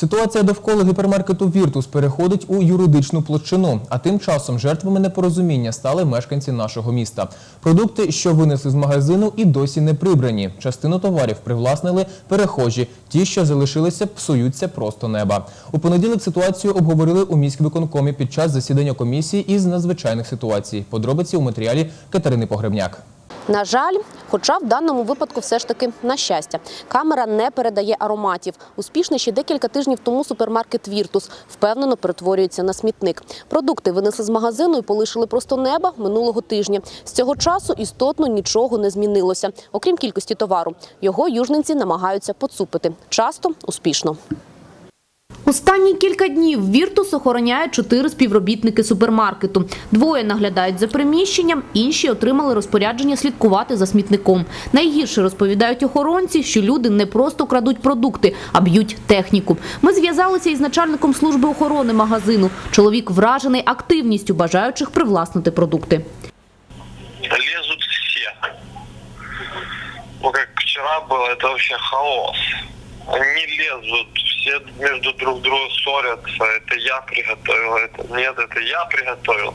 Ситуація довкола гіпермаркету Віртус переходить у юридичну площину. А тим часом жертвами непорозуміння стали мешканці нашого міста. Продукти, що винесли з магазину, і досі не прибрані. Частину товарів привласнили перехожі. Ті, що залишилися, псуються просто неба. У понеділок ситуацію обговорили у міськвиконкомі під час засідання комісії із надзвичайних ситуацій. Подробиці у матеріалі Катерини Погребняк. На жаль, хоча в даному випадку все ж таки на щастя, камера не передає ароматів. Успішний ще декілька тижнів тому супермаркет Віртус впевнено перетворюється на смітник. Продукти винесли з магазину і полишили просто неба минулого тижня. З цього часу істотно нічого не змінилося, окрім кількості товару. Його южненці намагаються поцупити. Часто успішно. Останні кілька днів Віртус охороняє чотири співробітники супермаркету. Двоє наглядають за приміщенням, інші отримали розпорядження слідкувати за смітником. Найгірше розповідають охоронці, що люди не просто крадуть продукти, а б'ють техніку. Ми зв'язалися із начальником служби охорони магазину. Чоловік вражений активністю бажаючих привласнити продукти. лезут все. Ну, как вчера было, это вообще хаос. Они лезут, все между друг другом ссорятся. Это я приготовил, это нет, это я приготовил.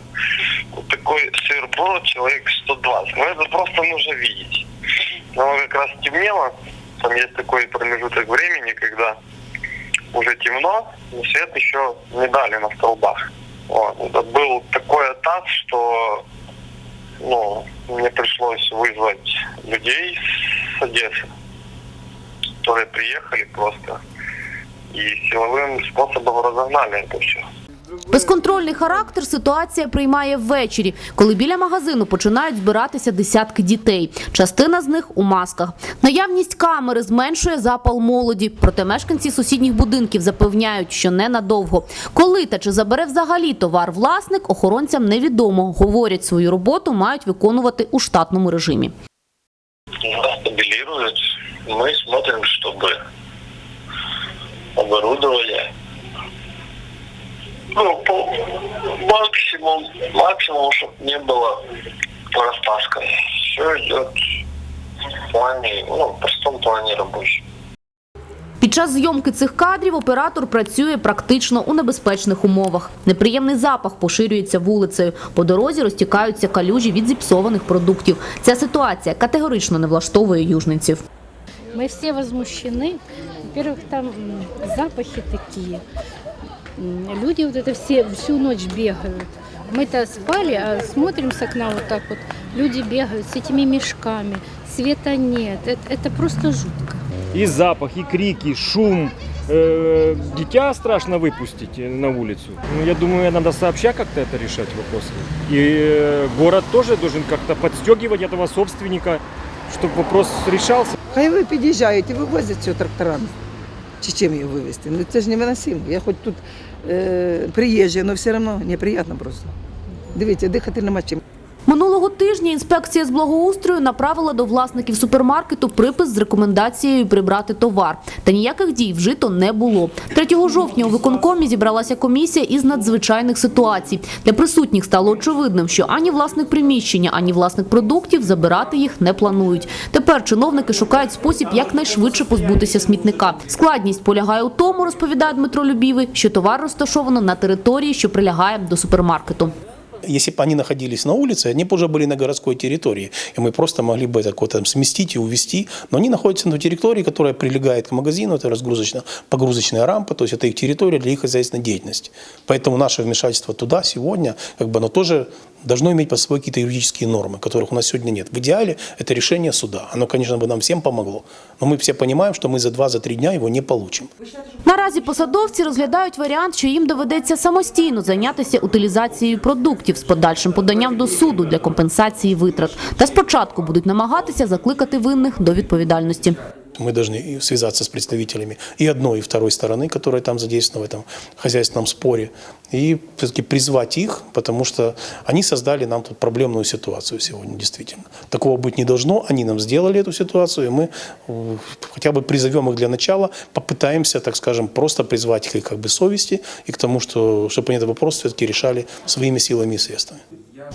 Вот такой сыр был, человек 120. Ну, это просто нужно видеть. Но как раз темнело, там есть такой промежуток времени, когда уже темно, но свет еще не дали на столбах. Вот. Это был такой атак, что ну, мне пришлось вызвать людей с Одессы, которые приехали просто и силовым способом разогнали это все. Безконтрольний характер ситуація приймає ввечері, коли біля магазину починають збиратися десятки дітей. Частина з них у масках. Наявність камери зменшує запал молоді. Проте мешканці сусідніх будинків запевняють, що ненадовго. Коли та чи забере взагалі товар власник, охоронцям невідомо. Говорять, свою роботу мають виконувати у штатному режимі. Нас стабилируют. Мы смотрим, чтобы оборудование ну, по максимум, максимум, чтобы не было распаска. Все идет в плане, ну, в простом плане рабочем. Під час зйомки цих кадрів оператор працює практично у небезпечних умовах. Неприємний запах поширюється вулицею. По дорозі розтікаються калюжі від зіпсованих продуктів. Ця ситуація категорично не влаштовує южненців. Мы все возмущены. Во-первых, там запахи такие. Люди вот это все всю ночь бегают. Мы-то спали, а смотрим с окна вот так вот. Люди бегают с этими мешками. Света нет. Это, это просто жутко. и запах, и крики, и шум. Э, Дитя страшно выпустить э, на улицу. Ну, я думаю, надо сообща как-то это решать вопросы. И э, город тоже должен как-то подстегивать этого собственника, чтобы вопрос решался. Хай ви під'їжджають і вивозять цього тракторами. Чи чим її вивезти? Ну це ж невиносимо. Я хоч тут е, приїжджа, але все одно неприємно просто. Дивіться, дихати нема чим. Минулого тижня інспекція з благоустрою направила до власників супермаркету припис з рекомендацією прибрати товар. Та ніяких дій вжито не було. 3 жовтня у виконкомі зібралася комісія із надзвичайних ситуацій. Для присутніх стало очевидним, що ані власник приміщення, ані власник продуктів забирати їх не планують. Тепер чиновники шукають спосіб якнайшвидше позбутися смітника. Складність полягає у тому, розповідає Дмитро Любівий, що товар розташовано на території, що прилягає до супермаркету Если бы они находились на улице, они бы уже были на городской территории, и мы просто могли бы это куда-то там сместить и увезти. Но они находятся на территории, которая прилегает к магазину, это разгрузочно-погрузочная рампа, то есть это их территория для их хозяйственной деятельности. Поэтому наше вмешательство туда сегодня, как бы оно тоже должно иметь под собой какие-то юридические нормы, которых у нас сегодня нет. В идеале это решение суда. Оно, конечно, бы нам всем помогло. Но мы все понимаем, что мы за 2-3 дня его не получим. Наразі посадовці розглядають варіант, що їм доведеться самостійно зайнятися утилізацією продуктів з подальшим поданням до суду для компенсації витрат. Та спочатку будуть намагатися закликати винних до відповідальності Мы должны и связаться с представителями и одной, и второй стороны, которые там задействованы в этом хозяйственном споре, и все-таки призвать их, потому что они создали нам тут проблемную ситуацию сегодня, действительно. Такого быть не должно, они нам сделали эту ситуацию, и мы э, хотя бы призовем их для начала, попытаемся, так скажем, просто призвать их как бы совести и к тому, что, чтобы они этот вопрос все-таки решали своими силами и средствами.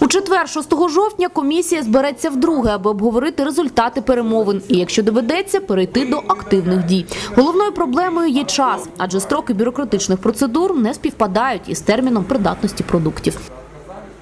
У четвер, 6 жовтня, комісія збереться вдруге, аби обговорити результати перемовин і, якщо доведеться, перейти до активних дій. Головною проблемою є час, адже строки бюрократичних процедур не співпадають із терміном придатності продуктів.